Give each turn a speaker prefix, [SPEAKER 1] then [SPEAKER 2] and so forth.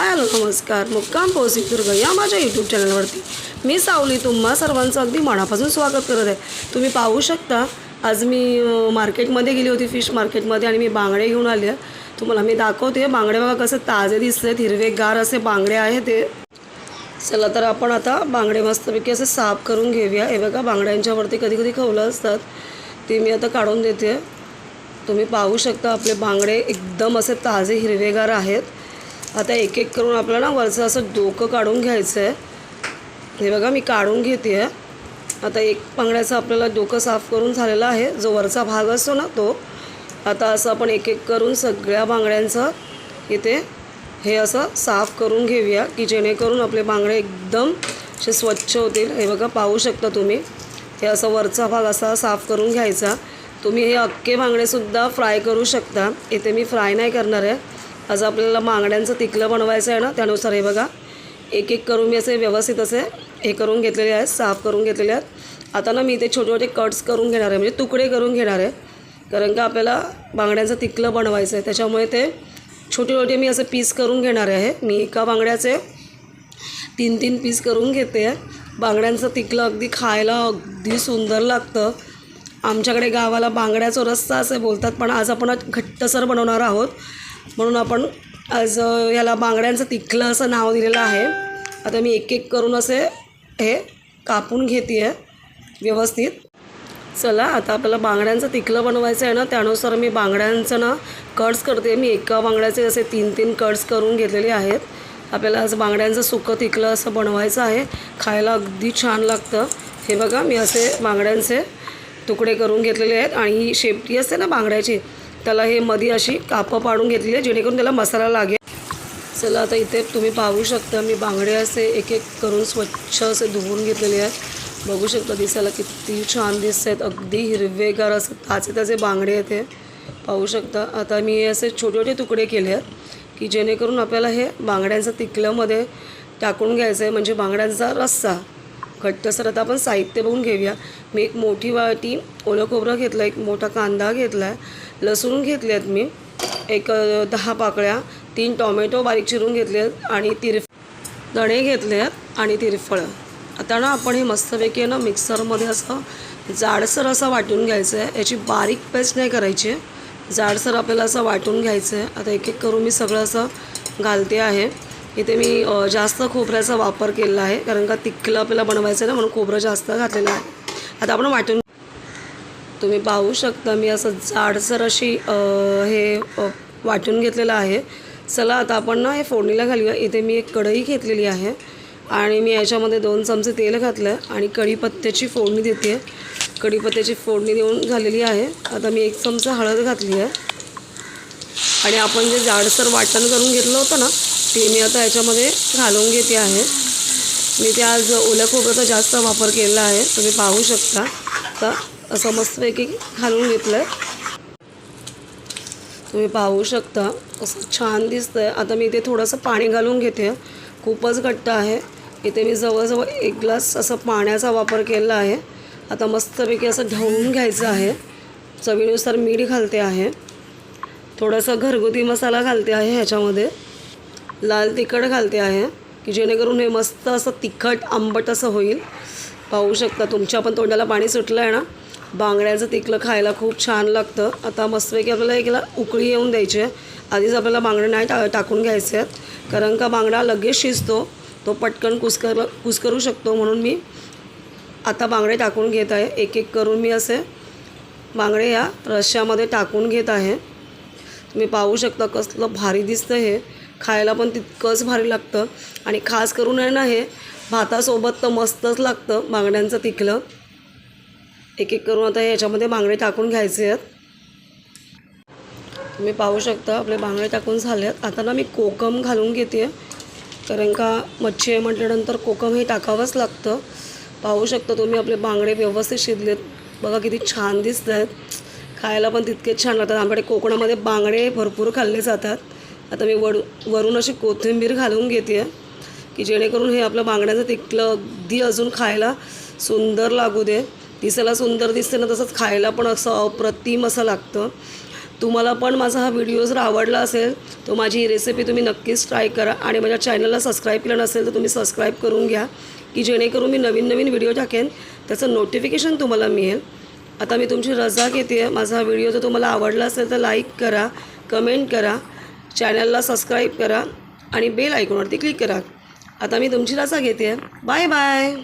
[SPEAKER 1] Hello नमस्कार. मुक्काम पोहोची दुर्ग या माझ्या यूट्यूब चॅनलवरती. मी सावली तुम्हा सर्वांचं अगदी मनापासून स्वागत करत आहे. तुम्ही पाहू शकता आज मी मार्केटमध्ये गेली होती फिश मार्केटमध्ये आणि मी बांगडे घेऊन आले आहे. तुम्हाला मी दाखवते बांगडे बघा कसे ताजे दिसलेत हिरवेगार असे बांगडे आहे ते. चला तर आपण आता बांगडे मस्तपैकी असे साफ करून घेऊया. हे बघा बांगड्यांच्यावरती कधी कधी खवलं असतात. ते मी आता काढून देते. तुम्ही पाहू शकता आपले बांगडे एकदम असे ताजे हिरवेगार आहेत. आता एक एक करून आपल्याला ना वरचं असं डोकं काढून घ्यायचं आहे हे बघा मी काढून घेते आहे आता एक बांगड्याचं आपल्याला डोकं साफ करून झालेलं आहे. जो वरचा भाग असतो ना तो. आता असं आपण एक एक करून सगळ्या बांगड्यांचं इथे हे असं साफ करून घेऊया की जेणेकरून आपले बांगडे एकदम असे स्वच्छ होतील. हे बघा पाहू शकता तुम्ही. हे असं वरचा भाग असा साफ करून घ्यायचा. तुम्ही हे अख्खे बांगडेसुद्धा फ्राय करू शकता. इथे मी फ्राय नाही करणार आहे. आज आपल्याला बांगड्यांचं तिकलं बनवायचं आहे ना त्यानुसार हे बघा. एक एक करून मी असे व्यवस्थित असे हे करून घेतलेले आहेत साफ करून घेतलेले आहेत. आता ना मी ते छोटे छोटे कट्स करून घेणार आहे म्हणजे तुकडे करून घेणार आहे. कारण का आपल्याला बांगड्यांचं तिकलं बनवायचं आहे त्याच्यामुळे ते छोटे छोटे मी असे पीस करून घेणार आहे. मी एका बांगड्याचे तीन तीन पीस करून घेते. बांगड्यांचं तिकलं अगदी खायला अगदी सुंदर लागतं. आमच्याकडे गावाला बांगड्याचा रस्सा असे बोलतात पण आज आपण घट्टसर बनवणार आहोत. म्हणून आपण आज ह्याला याला बांगड्यांचं तिखलं असं नाव दिलेलं आहे. आता मी एक एक करून असे हे कापून घेते आहे व्यवस्थित. चला आता आपल्याला बांगड्यांचं तिखलं बनवायचं आहे ना त्यानुसार मी बांगड्यांचं ना कट्स करते. मी एका बांगड्याचे असे तीन तीन कट्स करून घेतलेले आहेत. आपल्याला आज बांगड्यांचं सुकं तिखलं असं बनवायचं आहे. खायला अगदी छान लागतं. हे बघा मी असे बांगड्यांचे तुकडे करून घेतलेले आहेत. आणि ही शेपटी असते ना बांगड्याची त्याला हे मध्ये अशी कापं पाडून घेतलेली आहे जेणेकरून त्याला मसाला लागेल. चला आता इथे तुम्ही पाहू शकता मी बांगडे असे एक एक करून स्वच्छ असे धुवून घेतलेले आहेत. बघू शकता दिसायला किती छान दिसत आहेत अगदी हिरवेगार असं ताजे ताजे बांगडे आहेत हे. पाहू शकता आता मी हे असे छोटे छोटे तुकडे केले आहेत की जेणेकरून आपल्याला हे बांगड्यांचं तिकल्यामध्ये टाकून घ्यायचं आहे म्हणजे बांगड्यांचा रस्सा. घट्टसर आता आपण साहित्य बघून घेऊया. मी एक मोठी वाटी ओलं खोबरं घेतलं एक मोठा कांदा घेतला आहे लसूण घेतले आहेत मी एक दहा पाकळ्या तीन टॉमॅटो बारीक चिरून घेतले आहेत आणि तिरफ दणे घेतले आहेत आणि तिरफळं. आता ना आपण हे मस्तपैकी आहे ना मिक्सरमध्ये असं जाडसर असं वाटून घ्यायचं आहे याची बारीक पेस्ट नाही करायची. आहे जाडसर आपल्याला असं वाटून घ्यायचं आहे आता एक एक करून मी सगळं असं घालते आहे. इथे मी जास्त खोबऱ्याचा वापर केलेला आहे कारण का तिखलं आपल्याला बनवायचं आहे ना म्हणून खोबरं जास्त घातलेलं आहे. आता आपण वाटून तुम्ही पाहू शकता मी असं जाडसर अशी हे वाटून घेतलेलं आहे. चला आता आपण ना हे फोडणीला घालूया. इथे मी एक कढई घेतलेली आहे आणि मी याच्यामध्ये दोन चमचे तेल घातलं आहे आणि कढीपत्त्याची फोडणी देते. कढीपत्त्याची फोडणी देऊन झालेली आहे. आता मी एक चमचा हळद घातली आहे. आणि आपण जे जाडसर वाटण करून घेतलं होतं ना ती मी आता याच्यामध्ये घालून घेते आहे. मी ते आज ओल्या खोबऱ्याचा जास्त वापर केलेला आहे. तुम्ही पाहू शकता. तर असं मस्तपैकी घालून घेतलं आहे तुम्ही पाहू शकता. असं छान दिसतं आहे आता मी इथे थोडंसं पाणी घालून घेते. खूपच घट्ट आहे. इथे मी जवळजवळ एक ग्लास असं पाण्याचा वापर केलेला आहे. आता मस्तपैकी असं ढवळून घ्यायचं आहे. चवीनुसार मीठ घालते आहे. थोडासा घरगुती मसाला घालते आहे ह्याच्यामध्ये. लाल तिखट घालते आहे की जेणेकरून हे मस्त असं तिखट आंबट असं होईल. पाहू शकता तुमच्या पण तोंडाला पाणी सुटलं आहे ना? बांगड्याचं तिखलं खायला खूप छान लागतं. आता मस्तपैकी आपल्याला एकला उकळी येऊन द्यायची आहे. आधीच आपल्याला बांगडे नाही टा टाकून घ्यायचे आहेत. कारण का बांगडा लगेच शिजतो. तो पटकन कुस्कर कुस्करू शकतो म्हणून मी आता बांगडे टाकून घेत आहे. एक एक करून मी असे बांगडे या रश्श्यामध्ये टाकून घेत आहे. तुम्ही पाहू शकता कसलं भारी दिसतं हे. खायला पण तितकंच भारी लागतं. आणि खास करून आहे ना हे भातासोबत तर मस्तच लागतं बांगड्यांचं तिखलं. एक एक करून आता याच्यामध्ये बांगडे टाकून घ्यायचे आहेत. तुम्ही पाहू शकता आपले बांगडे टाकून झाले आहेत आता ना मी कोकम घालून घेते कारण का मच्छी आहे म्हटल्यानंतर कोकम हे टाकावंच लागतं. पाहू शकता तुम्ही आपले बांगडे व्यवस्थित शिजलेत. बघा किती छान दिसत आहेत खायला पण तितकेच छान लागतात. आमच्याकडे कोकणामध्ये बांगडे भरपूर खाल्ले जातात. आता मी वड वरून अशी कोथिंबीर घालून घेते की जेणेकरून हे आपलं बांगड्याचं तिकलं अगदी अजून खायला सुंदर लागू दे. दिसायला सुंदर दिसते ना तसंच खायला पण असं अप्रतिम असं लागतं. तुम्हाला पण माझा हा व्हिडिओ जर आवडला असेल तर माझी ही रेसिपी तुम्ही नक्कीच ट्राय करा आणि माझ्या चॅनलला सबस्क्राईब केलं नसेल तर तुम्ही सबस्क्राईब करून घ्या की जेणेकरून मी नवीन नवीन व्हिडिओ टाकेन त्याचं नोटिफिकेशन तुम्हाला मिळेल. आता मी तुमची रजा घेते माझा हा व्हिडिओ जर तुम्हाला आवडला असेल तर लाईक करा कमेंट करा चॅनलला सबस्क्राईब करा आणि बेल आयकॉनवरती क्लिक करा. आता मी तुमची रजा घेते. Bye bye.